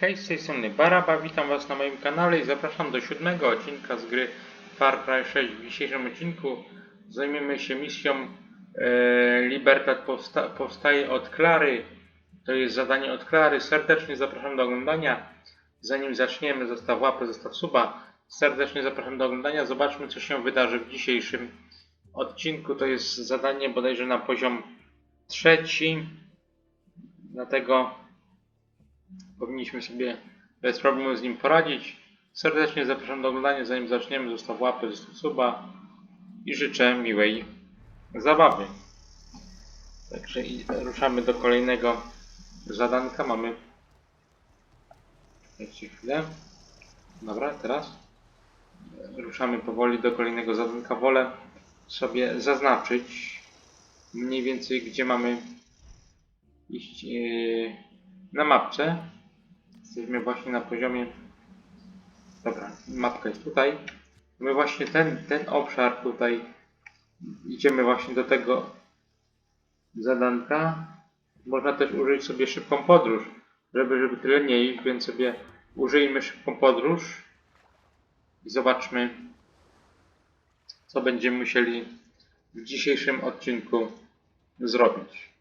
Hej, z tej strony Baraba, witam Was na moim kanale i zapraszam do siódmego odcinka z gry Far Cry 6. W dzisiejszym odcinku zajmiemy się misją e, Libertad powsta powstaje od Klary. To jest zadanie od Klary. Serdecznie zapraszam do oglądania. Zanim zaczniemy, zostaw łapę, zostaw suba. Serdecznie zapraszam do oglądania. Zobaczmy, co się wydarzy w dzisiejszym odcinku. To jest zadanie bodajże na poziom trzeci. Dlatego powinniśmy sobie bez problemu z nim poradzić. Serdecznie zapraszam do oglądania, zanim zaczniemy, zostaw łapę, zostaw suba i życzę miłej zabawy. Także ruszamy do kolejnego zadanka. Mamy jeszcze chwilę. Dobra, teraz ruszamy powoli do kolejnego zadanka. Wolę sobie zaznaczyć mniej więcej gdzie mamy iść yy, na mapce. Jesteśmy właśnie na poziomie. Dobra, mapka jest tutaj. My właśnie ten, ten obszar tutaj idziemy właśnie do tego zadanka. Można też użyć sobie szybką podróż, żeby, żeby tyle nie iść, więc sobie użyjmy szybką podróż i zobaczmy, co będziemy musieli w dzisiejszym odcinku zrobić.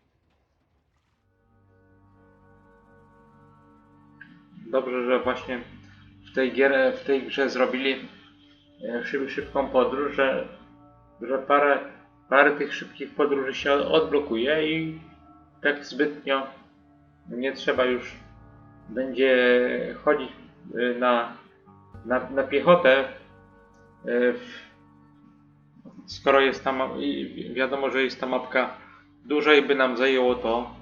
Dobrze, że właśnie w tej, gier, w tej grze zrobili e, szyb, szybką podróż, że, że parę, parę tych szybkich podróży się odblokuje i tak zbytnio nie trzeba już będzie chodzić e, na, na, na piechotę, e, skoro jest ta ma- i wiadomo, że jest ta mapka duża i by nam zajęło to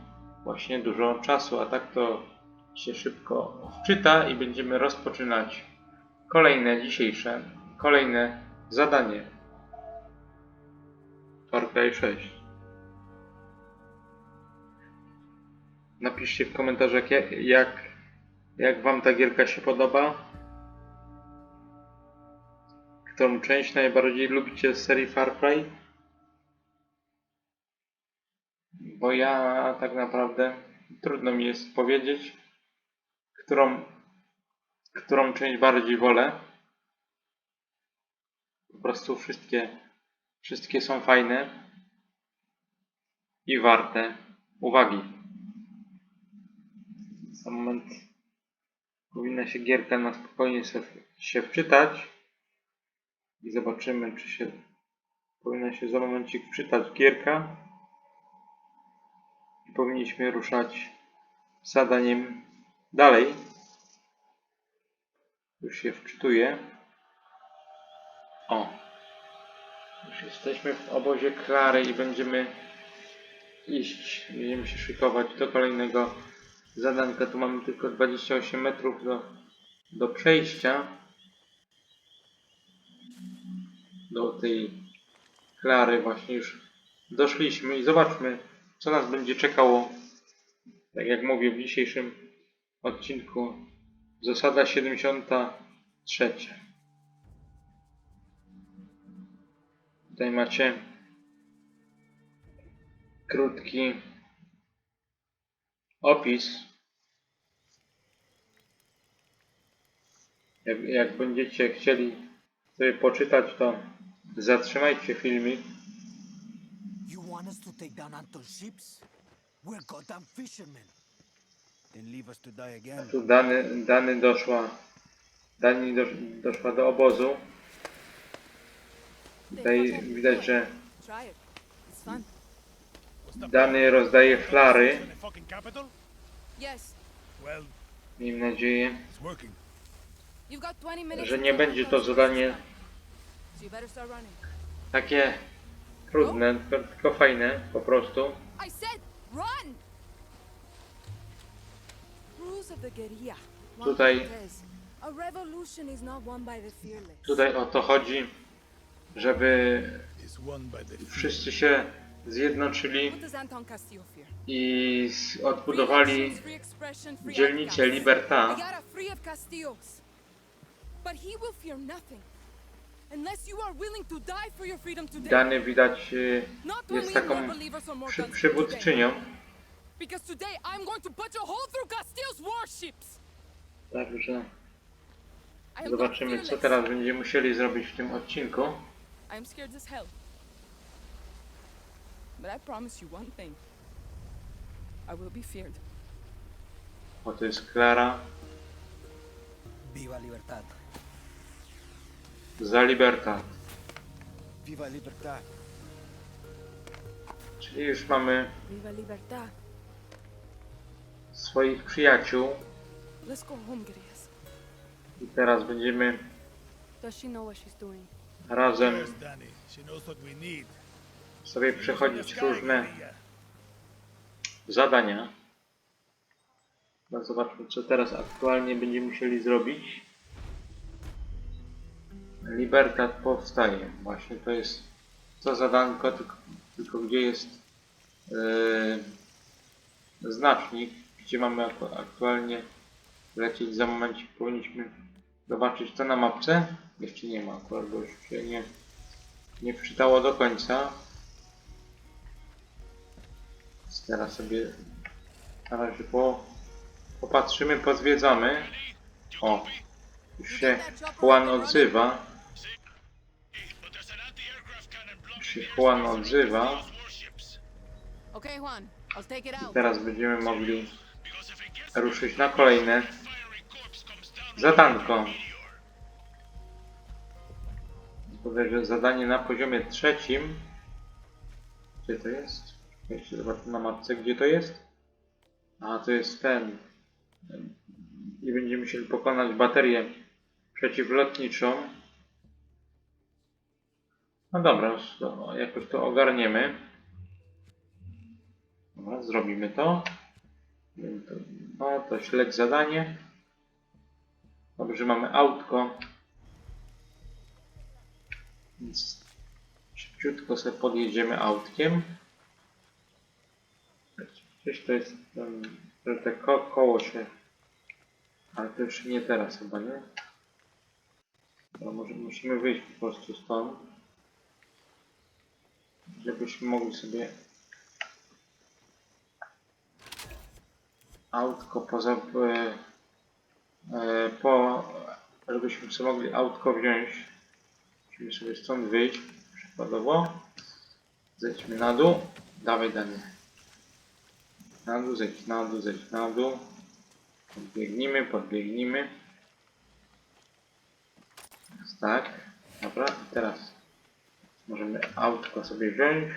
właśnie dużo czasu, a tak to się szybko wczyta i będziemy rozpoczynać kolejne dzisiejsze, kolejne zadanie. Cry 6. Napiszcie w komentarzach jak, jak, jak Wam ta gierka się podoba. Którą część najbardziej lubicie z serii Far Cry? Bo ja tak naprawdę trudno mi jest powiedzieć, którą, którą część bardziej wolę. Po prostu wszystkie, wszystkie są fajne i warte uwagi. Za moment powinna się gierka na spokojnie się wczytać i zobaczymy, czy się powinna się za momencik wczytać gierka i powinniśmy ruszać zadaniem dalej. Już się wczytuje. O. Już jesteśmy w obozie Klary i będziemy iść, będziemy się szykować do kolejnego zadanka. Tu mamy tylko 28 metrów do, do przejścia. Do tej Klary właśnie już doszliśmy i zobaczmy, co nas będzie czekało. Tak jak mówię w dzisiejszym odcinku. Zasada 73. Tutaj macie krótki opis. Jak, jak będziecie chcieli sobie poczytać, to zatrzymajcie filmik. You want us to take down Anton's ships? We're goddamn fishermen. Tu Dany, Dany doszła, Dani dosz, doszła do obozu. Tutaj widać, że. Dany rozdaje flary. Miejmy nadzieję, it's working. You've got 20 minutes. że nie będzie to zadanie takie trudne, tylko fajne po prostu. Fearless. Tutaj o to chodzi, żeby wszyscy się zjednoczyli i odbudowali dzielnicę. Liberta. Dany widać y, jest taką przy, przywódczynią. Because today I'm going to put a hole through Castillo's warships. Także I am not zobaczymy, co fearless. teraz będziemy musieli zrobić w tym odcinku. I am scared as hell. But I promise you one thing. I will be feared. O, to jest Klara Viva Libertad. za Libertad. Viva Libertad. Czyli już mamy Viva libertad. Swoich przyjaciół. I teraz będziemy razem sobie przechodzić różne zadania. No zobaczmy, co teraz aktualnie będziemy musieli zrobić. Libertad powstaje. Właśnie to jest to zadanko, tylko, tylko gdzie jest yy, znacznik, gdzie mamy aktualnie lecieć za moment. Powinniśmy zobaczyć to na mapce. Jeszcze nie ma akurat, bo już się nie, nie wczytało do końca. Więc Teraz sobie na razie po, popatrzymy, pozwiedzamy. O, już się Juan odzywa. Już się Juan odzywa. I teraz będziemy mogli ruszyć na kolejne zadanko. Bodajże zadanie na poziomie trzecim. Gdzie to jest? Jeszcze zobaczę na mapce, gdzie to jest. A, to jest ten. I będziemy musieli pokonać baterię przeciwlotniczą. No dobra, jakoś to ogarniemy. Dobra, zrobimy to. No to śledź zadanie. Dobrze, mamy autko. Więc szybciutko sobie podjedziemy autkiem. Gdzieś to jest, um, że te ko koło się... Ale to już nie teraz chyba, nie? No, może musimy wyjść po prostu stąd. Żebyśmy mogli sobie autko poza... E, e, po... Żebyśmy sobie mogli autko wziąć. Musimy sobie stąd wyjść. Przykładowo. Zejdźmy na dół. Dawaj dane. Na dół, zejdź na dół, zejdź na dół. Podbiegnijmy, podbiegnijmy. Jest tak. Dobra, i teraz możemy autko sobie wziąć.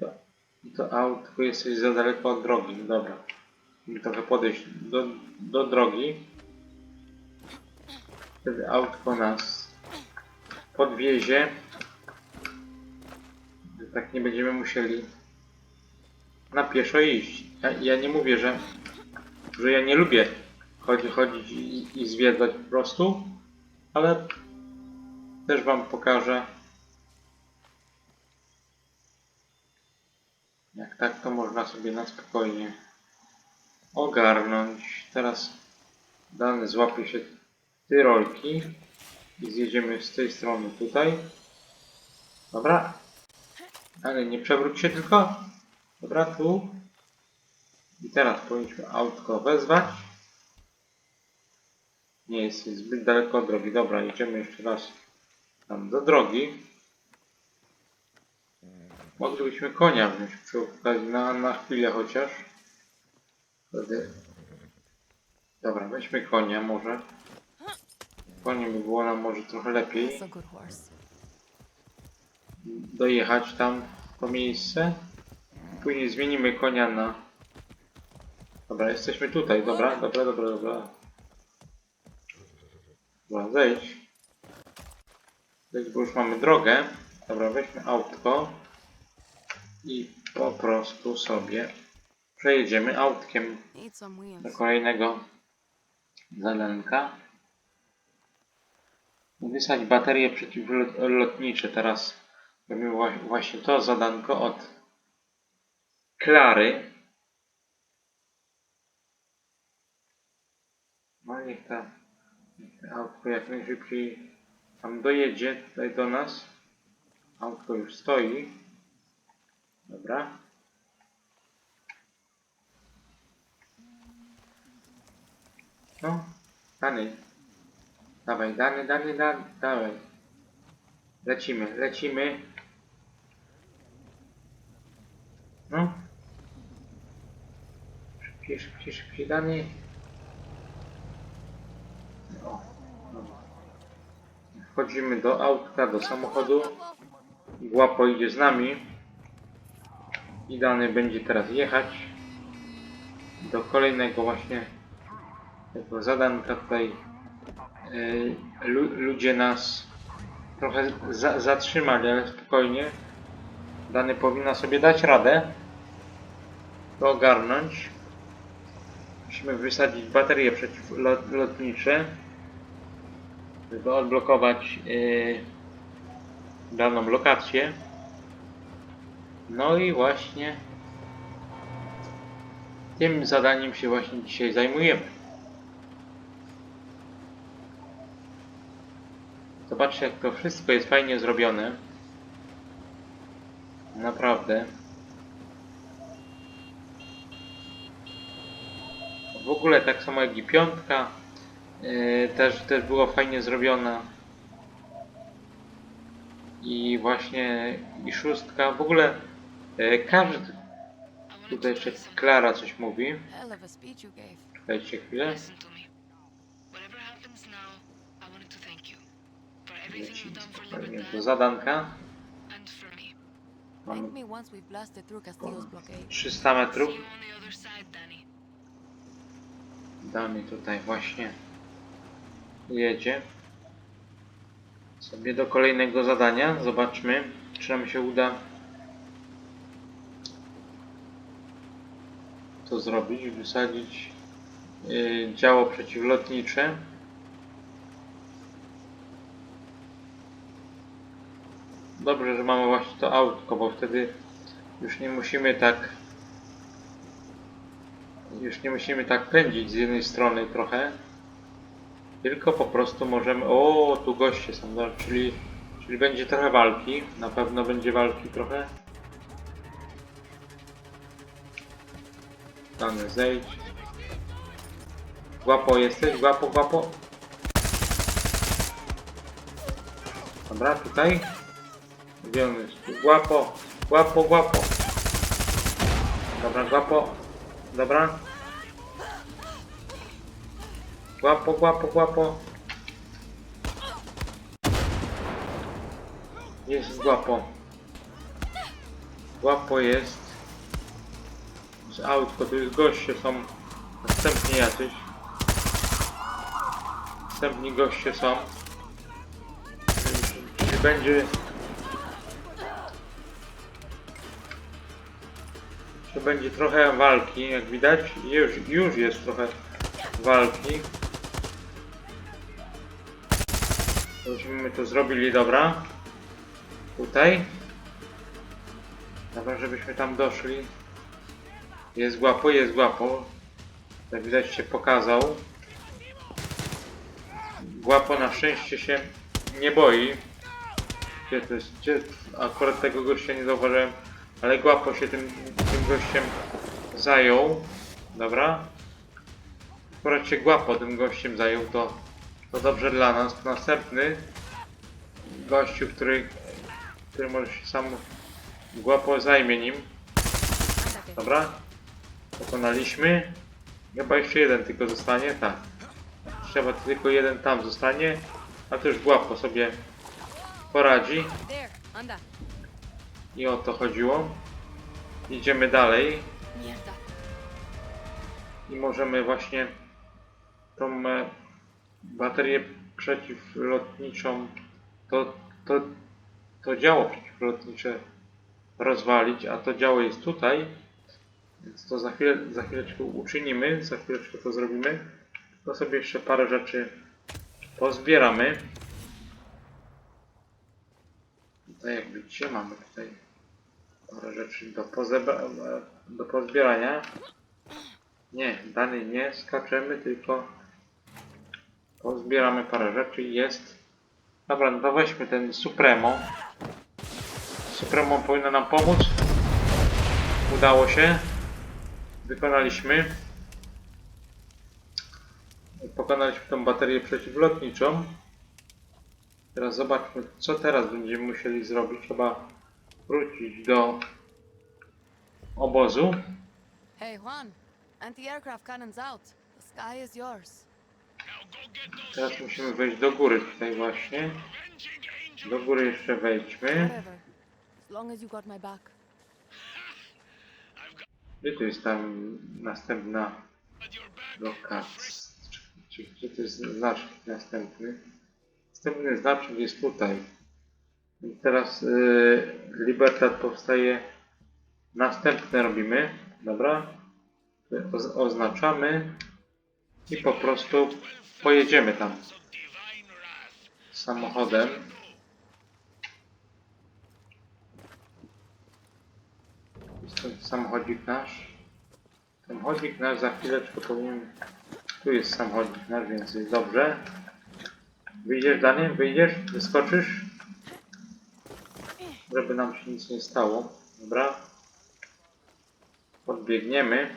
To, to autko jest za daleko od drogi. Dobra. Musimy trochę podejść do, do drogi. Wtedy autko nas podwiezie. Tak nie będziemy musieli na pieszo iść. Ja, ja nie mówię, że, że ja nie lubię chodzi, chodzić i, i zwiedzać po prostu, ale też Wam pokażę, jak tak to można sobie na spokojnie ogarnąć. Teraz dany złapie się tyrolki i zjedziemy z tej strony tutaj. Dobra. Ale nie przewróć się tylko. Dobra, tu. I teraz powinniśmy autko wezwać. Nie jest zbyt daleko od drogi. Dobra, jedziemy jeszcze raz tam do drogi. Moglibyśmy konia wziąć przy okazji na, na chwilę chociaż. Wtedy... Dobra, weźmy konia może. Koniem by było nam może trochę lepiej dojechać tam to miejsce. Później zmienimy konia na... Dobra, jesteśmy tutaj. Dobra, dobra, dobra, dobra. Dobra, zejdź. Zejdź, bo już mamy drogę. Dobra, weźmy autko i po prostu sobie przejedziemy autkiem do kolejnego zadanka. Wysłać baterie przeciwlotnicze. Teraz robimy wła- właśnie to zadanko od Klary. No niech ta autko jak najszybciej tam dojedzie tutaj do nas. Autko już stoi. Dobra. No, Dany. Dawaj, dany, dany, dawaj. Lecimy, lecimy. No. Szybciej, szybciej, szybciej. O, dobra. Wchodzimy do autka, do samochodu. Głapo idzie z nami. I dany będzie teraz jechać do kolejnego właśnie tego zadanka tutaj. Lu, ludzie nas trochę za, zatrzymali, ale spokojnie. Dany powinna sobie dać radę to ogarnąć. Musimy wysadzić baterie przeciwlotnicze, żeby odblokować yy, daną lokację. No i właśnie tym zadaniem się właśnie dzisiaj zajmujemy. Zobaczcie jak to wszystko jest fajnie zrobione. Naprawdę. W ogóle tak samo jak i piątka yy, też, też było fajnie zrobiona. I właśnie i szóstka. W ogóle yy, każdy Tutaj jeszcze Klara coś mówi. Czekajcie chwilę. We've blasted through Castillo's blockade. 300 metrów. Dany tutaj właśnie jedzie. Sobie do kolejnego zadania. Zobaczmy, czy nam się uda to zrobić. Wysadzić yy, działo przeciwlotnicze. Dobrze, że mamy właśnie to autko, bo wtedy już nie musimy tak już nie musimy tak pędzić z jednej strony trochę. Tylko po prostu możemy... O, tu goście są, no, czyli, czyli będzie trochę walki. Na pewno będzie walki trochę. Dany zejdź. Głapo jesteś, głapo, głapo. Dobra, tutaj. Gdzie on jest? Tu Głapo, głapo, głapo. Dobra, głapo. Dobra. Głapo, głapo, głapo. Jest głapo. Głapo jest. Z autko, tu jest goście są. Następni jacyś. Następni goście są. Czyli będzie... będzie trochę walki, jak widać. Już, już jest trochę walki. Żebyśmy to zrobili, dobra. Tutaj. Dobra, żebyśmy tam doszli. Jest głapo, jest głapo. Jak widać się pokazał. Głapo na szczęście się nie boi. Gdzie to jest? Gdzie? Akurat tego gościa nie zauważyłem. Ale głapo się tym, tym gościem zajął. Dobra. Akurat się głapo tym gościem zajął, to, to dobrze dla nas. Następny gościu, który, który może się sam głapo zajmie nim. Dobra. Pokonaliśmy. Chyba jeszcze jeden tylko zostanie, tak. Trzeba tylko jeden tam zostanie. A to już głapo sobie poradzi. I o to chodziło. Idziemy dalej. Mierda. i możemy właśnie tą e, baterię przeciwlotniczą, to, to, to działo przeciwlotnicze rozwalić, a to działo jest tutaj, więc to za, chwilę, za chwileczkę uczynimy, za chwileczkę to zrobimy. To sobie jeszcze parę rzeczy pozbieramy. Tutaj jak widzicie mamy tutaj rzeczy do, do pozbierania. Nie, dalej nie skaczemy, tylko pozbieramy parę rzeczy. Jest. Dobra, no to weźmy ten Supremo. Supremo powinno nam pomóc. Udało się. Wykonaliśmy. pokonaliśmy tą baterię przeciwlotniczą. Teraz zobaczmy, co teraz będziemy musieli zrobić. Trzeba wrócić do obozu. Hey, Juan. Anti-aircraft cannons out. The sky is yours. Teraz musimy wejść do góry tutaj właśnie. Do góry jeszcze wejdźmy. Whatever. As long as you got my back. Gdzie tu jest tam następna lokacja? Czy gdzie to jest znacznik następny? Następny znacznik jest tutaj. I teraz y, Libertad powstaje. Następne robimy. Dobra? Oz oznaczamy i po prostu pojedziemy tam samochodem. Jest samochodzik nasz. Samochodzik nasz za chwileczkę powinien... Tu jest samochodzik nasz, więc jest dobrze. Wyjdziesz Daniel? Wyjdziesz? Wyskoczysz? Żeby nam się nic nie stało. Dobra. Podbiegniemy.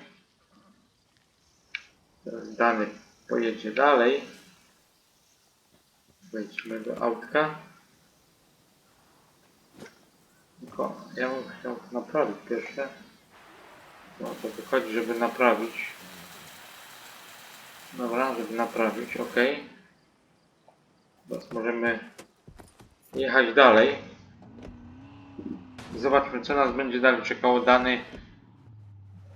Teraz Dany pojedzie dalej. Wejdźmy do autka. Tylko ja bym chciał naprawić pierwsze. No to wychodzi, żeby naprawić. Dobra, żeby naprawić, ok. Teraz możemy jechać dalej. Zobaczmy, co nas będzie dalej czekało. Dany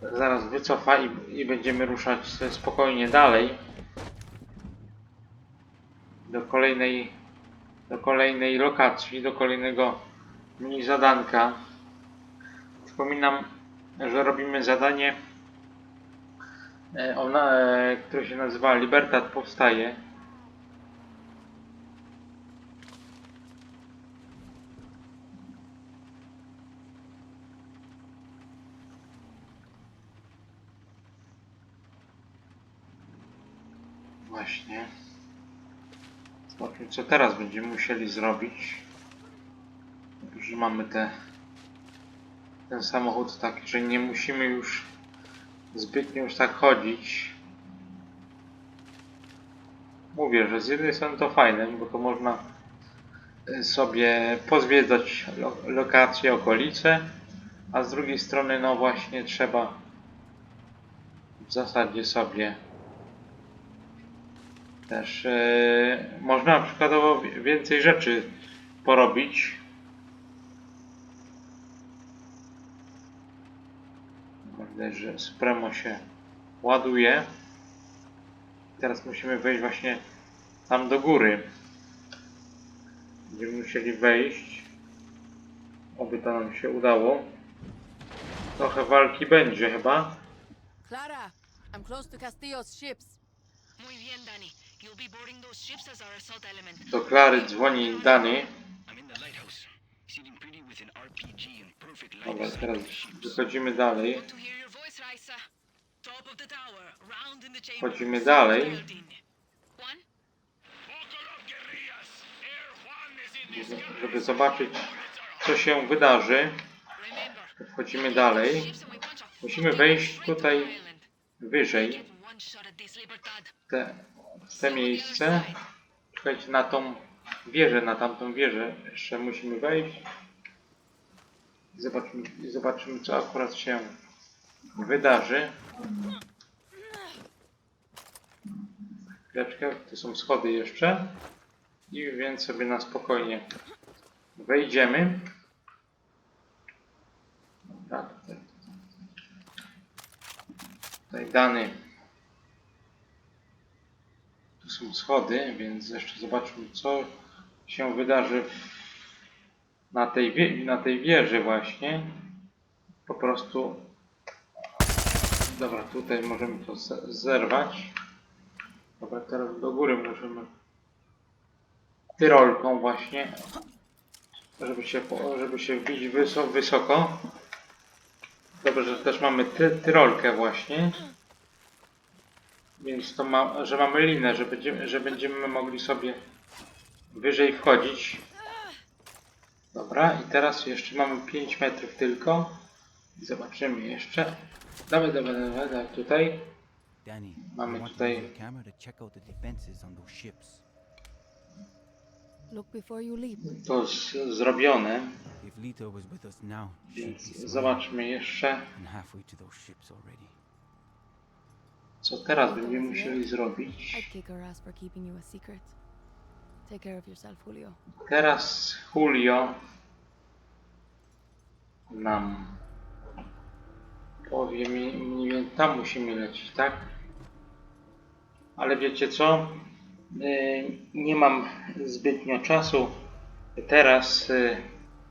zaraz wycofa i, i będziemy ruszać spokojnie dalej. Do kolejnej, do kolejnej lokacji, do kolejnego mini zadanka. Przypominam, że robimy zadanie, e, e, które się nazywa Libertad powstaje. Właśnie. Zobaczmy, co teraz będziemy musieli zrobić. Już mamy te, ten samochód taki, że nie musimy już zbytnio już tak chodzić. Mówię, że z jednej strony to fajne, bo to można y, sobie pozwiedzać lo lokacje, okolice, a z drugiej strony no właśnie trzeba w zasadzie sobie też yy, można przykładowo wi- więcej rzeczy porobić. Widać, że Supremo się ładuje. Teraz musimy wejść właśnie tam do góry. Będziemy musieli wejść. Oby to nam się udało. Trochę walki będzie chyba. Clara, I'm close to Castillo's ships. Muy bien, Danny. Do Klary dzwoni Dany. Dobra, teraz wychodzimy dalej. Chodzimy dalej. Żeby zobaczyć, co się wydarzy. Wchodzimy dalej. Musimy wejść tutaj wyżej, te, te miejsce. Czekajcie na tą wieżę, na tamtą wieżę. Jeszcze musimy wejść. I zobaczymy, co akurat się wydarzy. Chwileczkę, to są schody jeszcze. I więc sobie na spokojnie wejdziemy. Tutaj, tutaj dany. Są schody, więc jeszcze zobaczmy co się wydarzy na, tej na tej wieży właśnie. Po prostu Dobra, tutaj możemy to ze- zerwać. Dobra, teraz do góry możemy tyrolką właśnie, żeby się, żeby się wbić wyso, wysoko. Dobrze, że też mamy ty, tyrolkę właśnie. Więc to ma, że mamy linę, że będziemy, że będziemy mogli sobie wyżej wchodzić. Dobra, i teraz jeszcze mamy 5 metrów tylko. Zobaczymy jeszcze. Dawaj, dawaj, dawaj, dawaj tutaj. Danny, Mamy tutaj- to z, zrobione, więc zobaczmy jeszcze, co teraz będziemy musieli zrobić. Teraz Julio nam powie mi, mniej więcej tam musimy lecieć, tak? Ale wiecie co? Yy, Nie mam zbytnio czasu. Teraz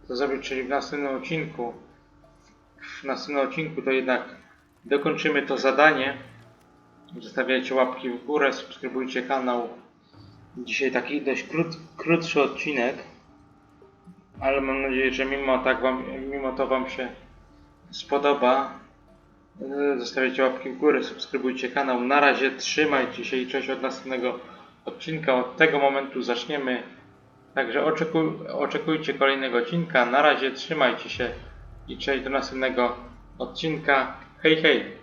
to zrobić, czyli w następnym odcinku. W następnym odcinku to jednak dokończymy to zadanie. Zostawiajcie łapki w górę, subskrybujcie kanał. Dzisiaj taki dość krót, krótszy odcinek, ale mam nadzieję, że mimo, tak wam, mimo to Wam się spodoba. Zostawiajcie łapki w górę, subskrybujcie kanał. Na razie trzymajcie się i cześć od następnego odcinka. Od tego momentu zaczniemy. Także oczekuj, oczekujcie kolejnego odcinka. Na razie trzymajcie się i cześć do następnego odcinka. Hej, hej!